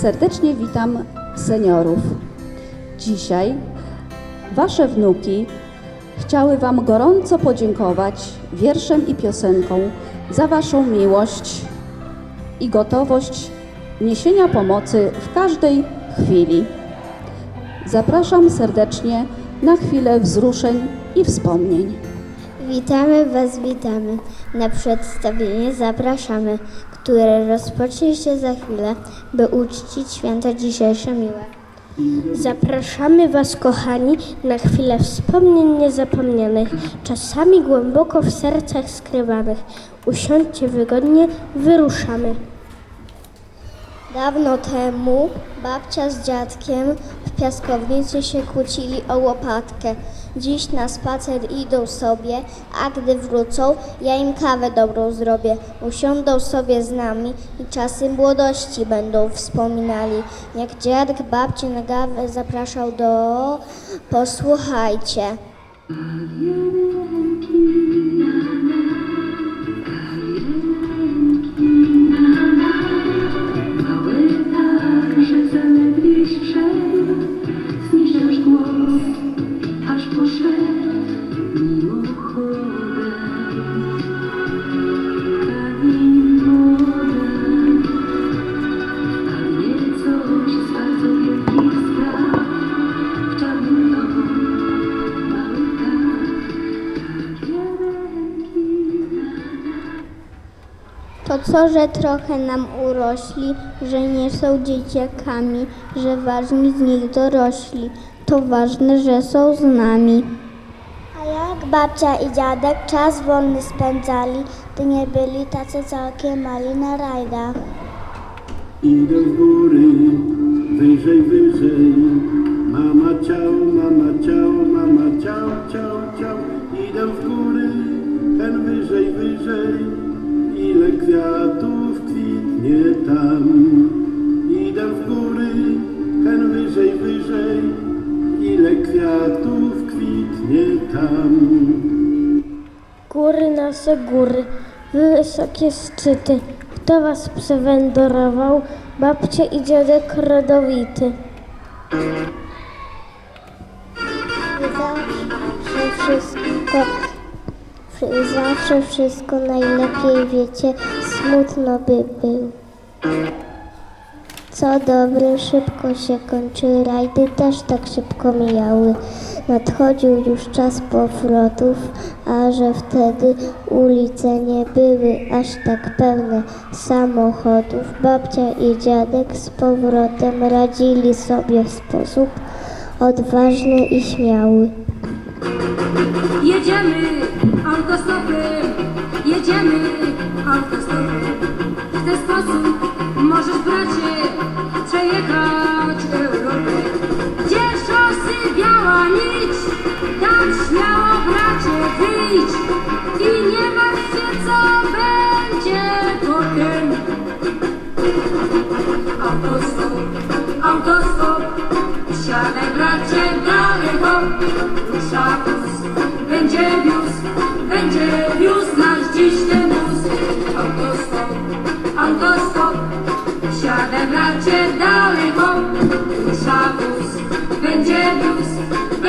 Serdecznie witam seniorów. Dzisiaj Wasze wnuki chciały Wam gorąco podziękować wierszem i piosenką za Waszą miłość i gotowość niesienia pomocy w każdej chwili. Zapraszam serdecznie na chwilę wzruszeń i wspomnień. Witamy Was, witamy. Na przedstawienie zapraszamy, które rozpocznie się za chwilę, by uczcić święto dzisiejsze miłe. Zapraszamy Was, kochani, na chwilę wspomnień niezapomnianych, czasami głęboko w sercach skrywanych. Usiądźcie wygodnie, wyruszamy. Dawno temu babcia z dziadkiem w piaskownicy się kłócili o łopatkę. Dziś na spacer idą sobie, a gdy wrócą, ja im kawę dobrą zrobię. Usiądą sobie z nami i czasy młodości będą wspominali. Jak dziadek babcię na kawę zapraszał do... Posłuchajcie. Co, że trochę nam urośli, że nie są dzieciakami, że ważni z nich dorośli, to ważne, że są z nami. A jak babcia i dziadek czas wolny spędzali, to nie byli tacy całkiem mali na rajdach. Idę w góry, wyżej, wyżej. Mama ciao, mama ciao, mama ciao, ciao, ciao. Idę w góry, ten wyżej, wyżej. Ile kwiatów kwitnie tam. Idę w góry, ten wyżej, wyżej. Ile kwiatów kwitnie tam. Góry nasze góry, wy wysokie szczyty. Kto Was przewędrował? Babcia i dziadek rodowity. Wszystko, wszy- zawsze wszystko najlepiej wiecie, smutno by był. Co dobre, szybko się kończy, rajdy też tak szybko mijały. Nadchodził już czas powrotów, a że wtedy ulice nie były aż tak pełne samochodów. Babcia i dziadek z powrotem radzili sobie w sposób odważny i śmiały. Yeah.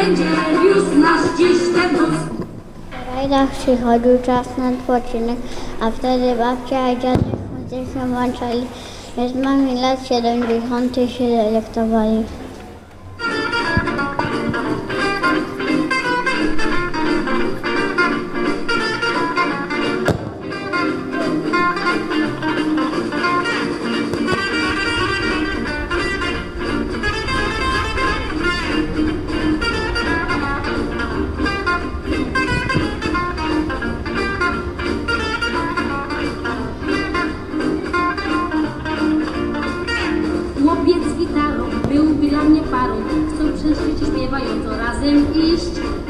Będzie wiózł nasz dziś rajdach przychodził czas na odpoczynek, a wtedy babcia i dziadek się włączali. Jest mamy lat 70. się delektowali.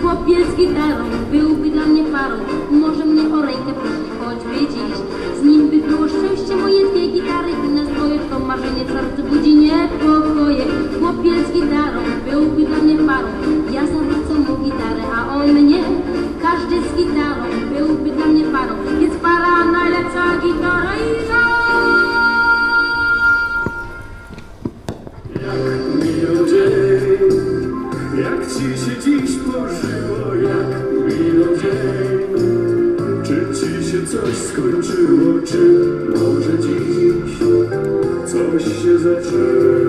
Chłopiec z gitarą byłby dla mnie parą, może mnie o rękę prosić choćby dziś. Z nim by było szczęście moje dwie gitary i nasz dwoje to marzenie w sercu budzi niepokoje. Chłopiec z gitarą byłby dla mnie parą, ja zawracam skończyło, czy może dziś coś się zaczęło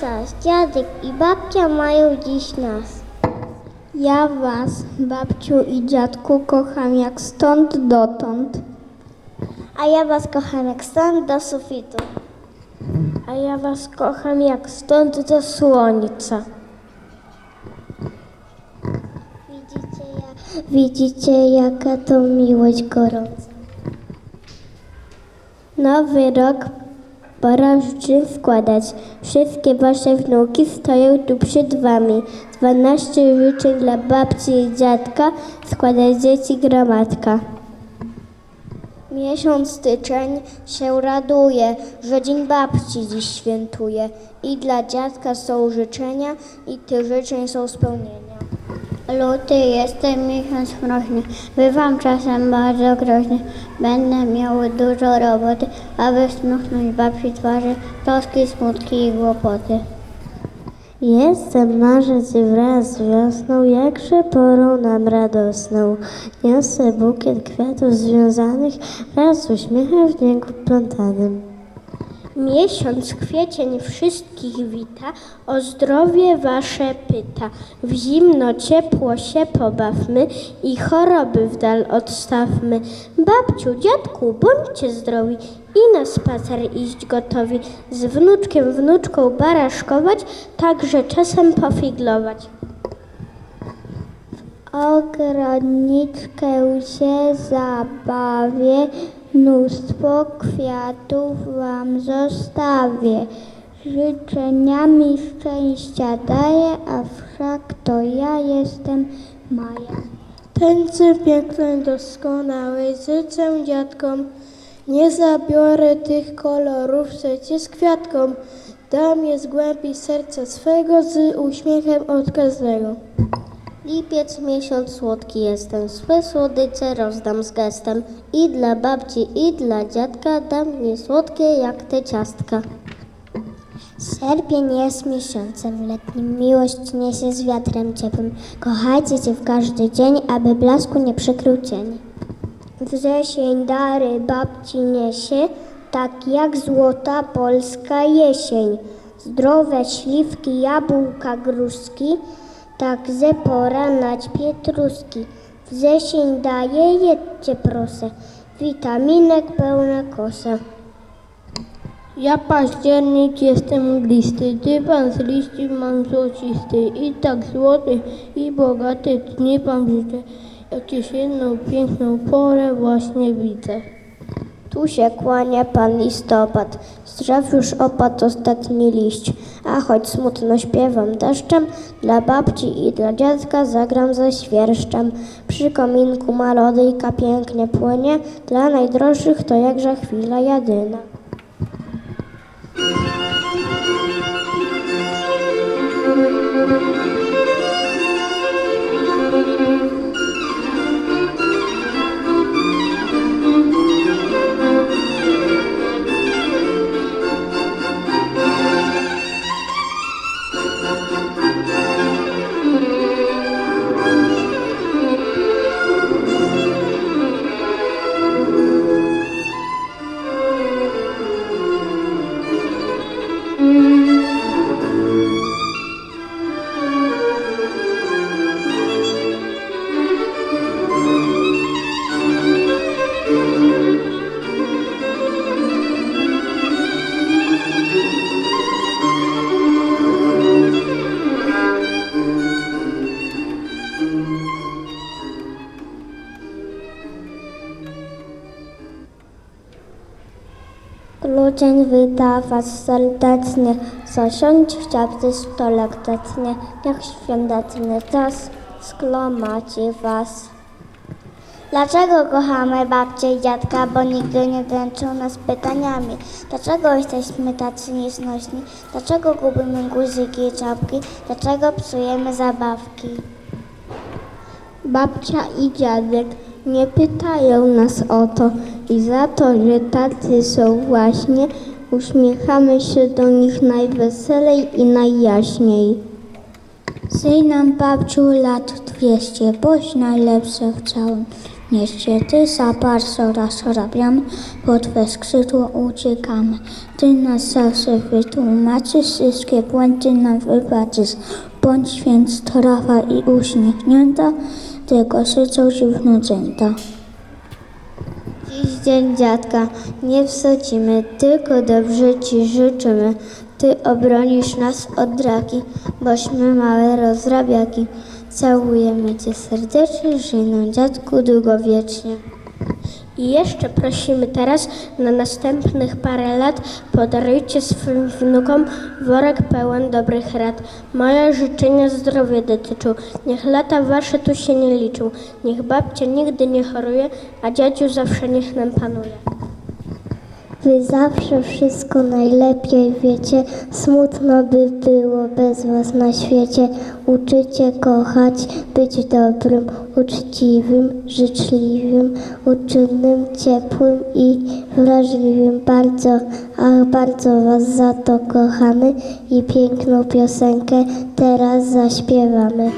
czas. Dziadek i babcia mają dziś nas. Ja was, babciu i dziadku, kocham jak stąd dotąd. A ja was kocham jak stąd do sufitu. A ja was kocham jak stąd do słońca. Widzicie, jak, widzicie jaka to miłość gorąca. Nowy rok pora życzeń składać. Wszystkie wasze wnuki stoją tu przed wami. Dwanaście życzeń dla babci i dziadka składa dzieci gromadka. Miesiąc styczeń się raduje, że dzień babci dziś świętuje. I dla dziadka są życzenia, i tych życzeń są spełnienia. Luty jest ten miesiąc mroźny, bywam czasem bardzo groźny. Będę miał dużo roboty, aby smuchnąć babci twarzy, troski, smutki i głupoty. Jestem marzec wraz z wiosną, jakże porą nam radosną. Niosę bukiet kwiatów związanych wraz z uśmiechem w niego plątanym. Miesiąc kwiecień wszystkich wita, o zdrowie wasze pyta. W zimno ciepło się pobawmy i choroby w dal odstawmy. Babciu, dziadku, bądźcie zdrowi i na spacer iść gotowi. Z wnuczkiem, wnuczką baraszkować, także czasem pofiglować. Ogrodniczkę się zabawię, mnóstwo kwiatów wam zostawię. Życzeniami szczęścia daję, a wszak to ja jestem Maja. Tańce pięknej, doskonałej życzę dziadkom. Nie zabiorę tych kolorów przecież z kwiatką. Dam je z głębi serca swego z uśmiechem od każdego. Lipiec miesiąc słodki jestem, swe słodycze rozdam z gestem. I dla babci, i dla dziadka dam nie słodkie jak te ciastka. Sierpień jest miesiącem letnim, miłość niesie z wiatrem ciepłym. Kochajcie się w każdy dzień, aby blasku nie przykrył cień. Wrzesień dary babci niesie, tak jak złota polska jesień. Zdrowe śliwki, jabłka, gruszki, tak ze pora nać pietruski. Wrzesień daje, jedźcie proszę, witaminek pełne kosze. Ja październik jestem mglisty, dywan z liści mam złocisty i tak złoty i bogaty dni wam życzę. Jak dziś jedną piękną porę właśnie widzę. Tu się kłania pan listopad, z drzew już opadł ostatni liść, a choć smutno śpiewam deszczem, dla babci i dla dziadka zagram ze świerszczem. Przy kominku malodyjka pięknie płynie, dla najdroższych to jakże chwila jedyna. Kluczeń wita was serdecznie, zasiąść chciałby stole grzecznie, niech świąteczny czas sklomaci was. Dlaczego kochamy babcię i dziadka, bo nigdy nie dręczą nas pytaniami? Dlaczego jesteśmy tacy nieznośni? Dlaczego gubimy guziki i czapki? Dlaczego psujemy zabawki? Babcia i dziadek nie pytają nas o to i za to, że tacy są właśnie, uśmiechamy się do nich najweselej i najjaśniej. Zej nam babciu lat dwieście, boś najlepsze w całym mieście. Ty za bardzo rozrabiamy, pod twe skrzydło uciekamy. Ty nas zawsze wytłumaczysz, wszystkie błędy nam wybaczysz. Bądź więc trawa i uśmiechnięta, tego życzą ci wnuczęta. Dziś dzień dziadka, nie wsadzimy, tylko dobrze ci życzymy. Ty obronisz nas od draki, bośmy małe rozrabiaki. Całujemy cię serdecznie, żyj nam dziadku długowiecznie. I jeszcze prosimy teraz na następnych parę lat podarujcie swym wnukom worek pełen dobrych rad. Moje życzenia zdrowia dotyczą. Niech lata wasze tu się nie liczą. Niech babcia nigdy nie choruje, a dziadziu zawsze niech nam panuje. Wy zawsze wszystko najlepiej wiecie, smutno by było bez was na świecie. Uczycie kochać, być dobrym, uczciwym, życzliwym, uczynnym, ciepłym i wrażliwym. Bardzo, ach bardzo was za to kochamy i piękną piosenkę teraz zaśpiewamy.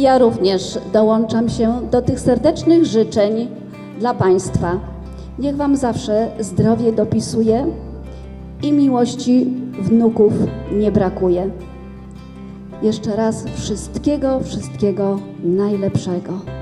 Ja również dołączam się do tych serdecznych życzeń dla Państwa. Niech Wam zawsze zdrowie dopisuje i miłości wnuków nie brakuje. Jeszcze raz wszystkiego, wszystkiego najlepszego.